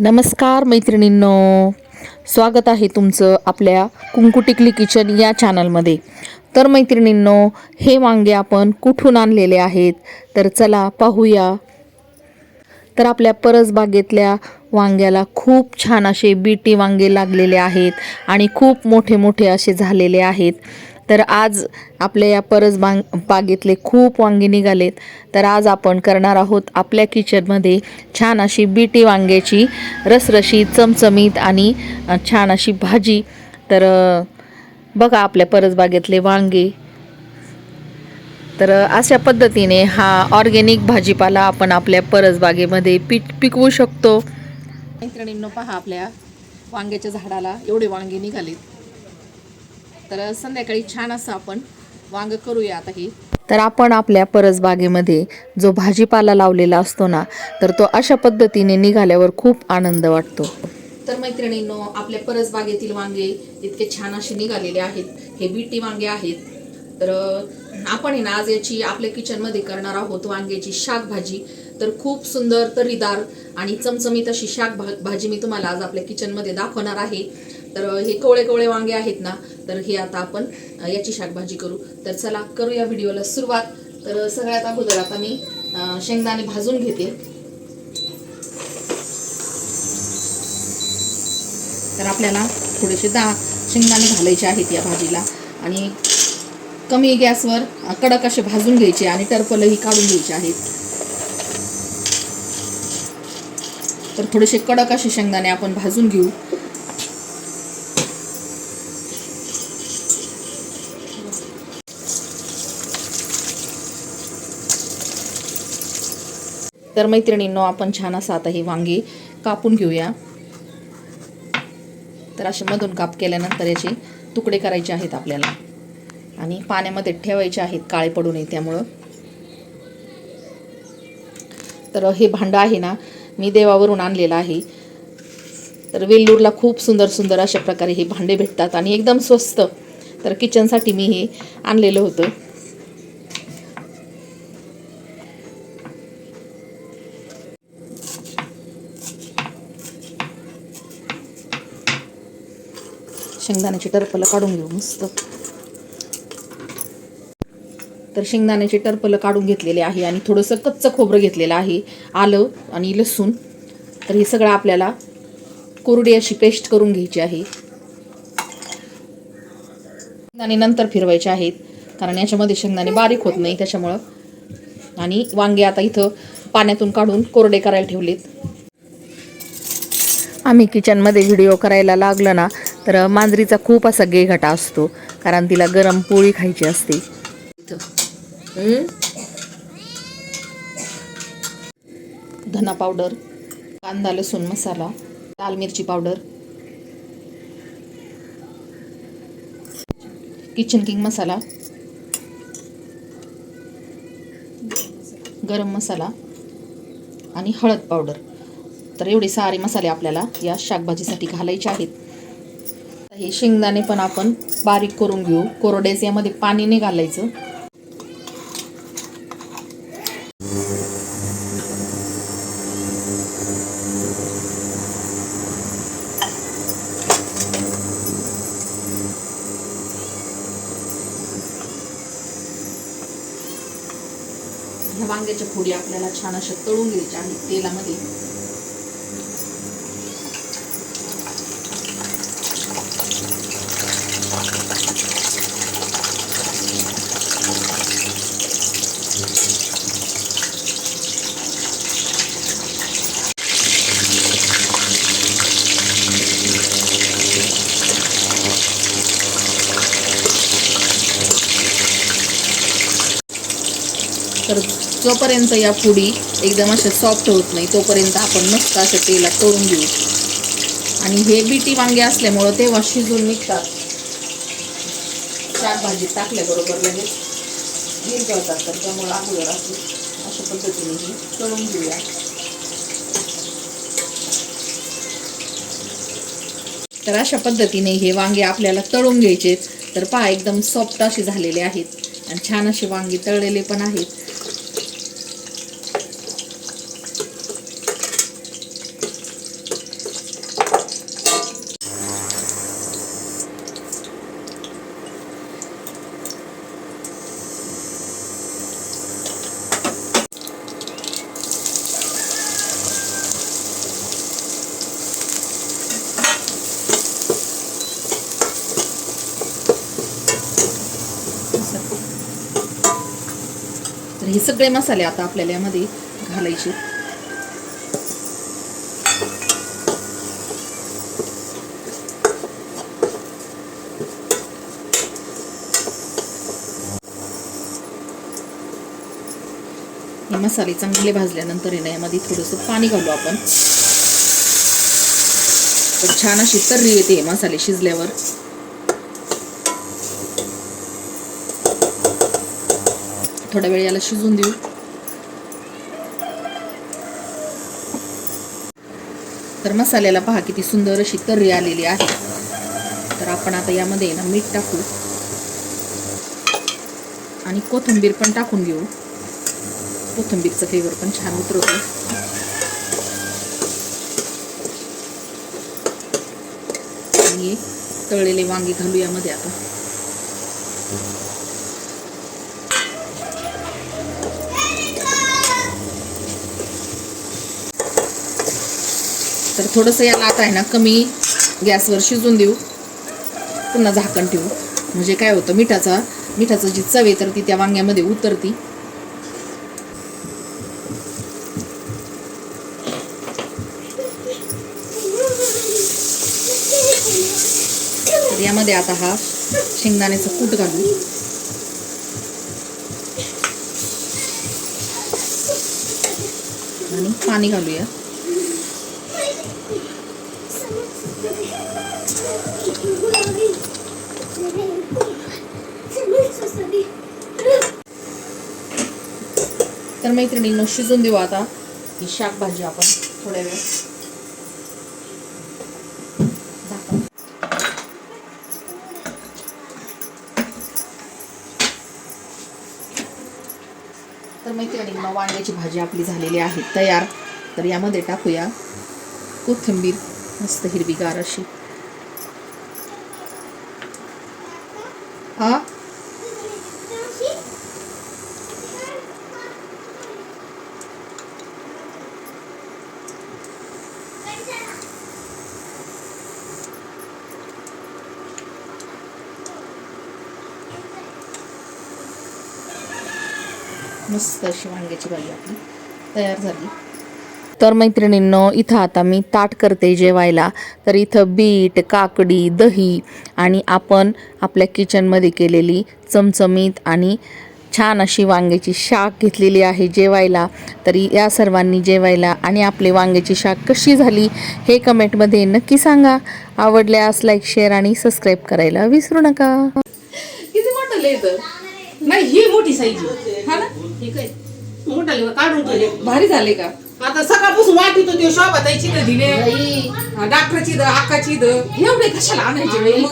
नमस्कार मैत्रिणींनो. स्वागत आहे तुमचं आपल्या कुंकू टिकली किचन या चॅनलमध्ये. तर मैत्रिणींनो हे वांगे आपण कुठून आणलेले आहेत? तर चला पाहूया. तर आपल्या परसबागेतल्या वांग्याला खूप छान असे बीटी वांगे लागलेले आहेत आणि खूप मोठे मोठे असे झालेले आहेत. तर आज आपल्या या परस बाग बागेतले खूप वांगे निघालेत. तर आज आपण करणार आहोत आपल्या किचनमध्ये छान अशी बीटी वांग्याची रसरशी चमचमीत आणि छान अशी भाजी. तर बघा आपल्या परसबागेतले वांगे. तर अशा पद्धतीने हा ऑर्गेनिक भाजीपाला आपण आपल्या परसबागेमध्ये पीठ पिकवू शकतो. मैत्रिणींनो पहा आपल्या वांग्याच्या झाडाला एवढे वांगे निघालेत. तर संध्याकाळी छान असं आपण वांग करूया आता ही. तर आपण आपल्या परसबागेमध्ये जो भाजीपाला लावलेला असतो ना तर तो अशा पद्धतीने निघाल्यावर खूप आनंद वाटतो. तर मैत्रिणींनो आपल्या परसबागेतील वांगे इतके छान असे निघालेले आहेत. हे बीटी वांगे आहेत. तर आपण ना आज याची आपल्या किचनमध्ये करणार आहोत वांग्याची शाक भाजी तर खूप सुंदर तर्रीदार आणि चमचमीत अशी शाक भाजी मी तुम्हाला आज आपल्या किचनमध्ये दाखवणार आहे. तर हे कोवळे कोवळे वांगे आहेत ना तर हे आता आपण याची शाकभाजी करू. तर चला करू या व्हिडिओला सुरुवात. तर सगळ्यात अगोदर आता मी शेंगदाणे भाजून घेते. तर आपल्याला थोडेसे दहा शेंगदाणे घालायचे आहेत या भाजीला. आणि कमी गॅसवर कडक असे भाजून घ्यायचे आणि टरफलही काढून घ्यायचे आहेत. तर थोडेसे कडक असे शेंगदाणे आपण भाजून घेऊ. तर मैत्रिणींनो आपण छान असं आता ही वांगी कापून घेऊया. तर असे मधून काप केल्यानंतर याचे तुकडे करायचे आहेत आपल्याला. आणि पाण्यामध्ये ठेवायचे आहेत काळे पडू नये त्यामुळं. तर हे भांडं आहे ना मी देवावरून आणलेलं आहे. तर वेल्लूरला खूप सुंदर सुंदर अशा प्रकारे हे भांडे भेटतात आणि एकदम स्वस्त. तर किचनसाठी मी हे आणलेलं होतं. शेंगदाण्याची टरफलं काढून घेऊ मस्त. तर शेंगदाण्याची टरफलं काढून घेतलेले आहे आणि थोडंसं कच्चं खोबरं घेतलेलं आहे आलं आणि लसूण. तर हे सगळं आपल्याला कोरडी अशी पेस्ट करून घ्यायची आहे. शेंगदाणे नंतर फिरवायचे आहेत कारण याच्यामध्ये शेंगदाणे बारीक होत नाही त्याच्यामुळं. आणि वांगे आता इथं पाण्यातून काढून कोरडे करायला ठेवलेत. आम्ही किचनमध्ये व्हिडिओ करायला लागलं ना तर मांजरीचा खूप असा गेघटा असतो कारण तिला गरम पोळी खायची असते. धना पावडर कांदा लसूण मसाला लाल मिरची पावडर किचन किंग मसाला गरम मसाला आणि हळद पावडर. तर एवढे सारे मसाले आपल्याला या शाकभाजीसाठी घालायचे आहेत. हे शेंगदाणे पण आपण बारीक करून घेऊ. कोरडेच यामध्ये पाणी नाही घालायचं. ह्या वांग्याच्या फोडी आपल्याला छान अशा तळून घ्यायच्या आहेत तेलामध्ये तर जोपर्यंत या पुडी एकदम अशा सॉफ्ट होत नाही तोपर्यंत आपण मस्त अशा तेलात तळून घेऊ. आणि हे बीटी वांगे असल्यामुळं तेव्हा शिजून निघतात. शाकभाजीत टाकल्याबरोबर लगेच विरघळतात तर त्यामुळं अगोदर असं अशा पद्धतीने हे तळून घेऊया. तर अशा पद्धतीने हे वांगे आपल्याला तळून घ्यायचे तर पहा एकदम सॉफ्ट असे झालेले आहेत. आणि छान असे वांगी तळलेले पण आहेत. हे सगळे मसाले आता आपल्याला यामध्ये घालायचे. हे मसाले चांगले भाजल्यानंतर यामध्ये थोडंसं पाणी घालू आपण. छान अशी तर्री येते मसाले शिजल्यावर. थोडा वेळ याला शिजून देऊ. तर मसाल्याला पहा किती सुंदर अशी तर्री आलेली आहे. तर आपण आता यामध्ये ना मीठ टाकू. आणि कोथिंबीर पण टाकून घेऊ. कोथिंबीरचं फ्लेवर पण छान उतरवतो आणि तळलेले वांगे घालू यामध्ये आता. तर थोडंसं याला आता आहे ना कमी गॅसवर शिजून देऊ. पुन्हा झाकण ठेवू. म्हणजे काय होतं मिठाचा मिठाचं जी चव आहे तर ती त्या वांग्यामध्ये उतरती. तर यामध्ये आता हा शेंगदाण्याचं कूट घालू. आणि पाणी घालूया. तर मैत्रिणींनो शिजून देऊ आता ही शाकभाजी आपण थोड्या वेळ. तर मैत्रिणींना वांग्याची भाजी आपली झालेली आहे तयार. तर यामध्ये टाकूया कोथिंबीर. मस्त हिरवीगार अशी हा मस्त अशी वांग्याची भाजी आपली तयार झाली तर मैत्रिणींनो इथं आता मी ताट करते जेवायला. तर इथं बीट काकडी दही आणि आपण आपल्या किचनमध्ये केलेली चमचमीत आणि छान अशी वांग्याची शाक घेतलेली आहे जेवायला. तरी या सर्वांनी जेवायला आणि आपली वांग्याची शाक कशी झाली हे कमेंटमध्ये नक्की सांगा. आवडल्यास लाईक शेअर आणि सबस्क्राईब करायला विसरू नका. किती मोठं येतं नाही ही मोठी साईज हा ना? ठीक आहे. मोठा काढून ठेवले. भारी झाले का? आता सकाळपासून वाटीत होते शोभा ताईची दिले. डॉक्टरची द आकाची द एवढे कशाला आणायचे बाई?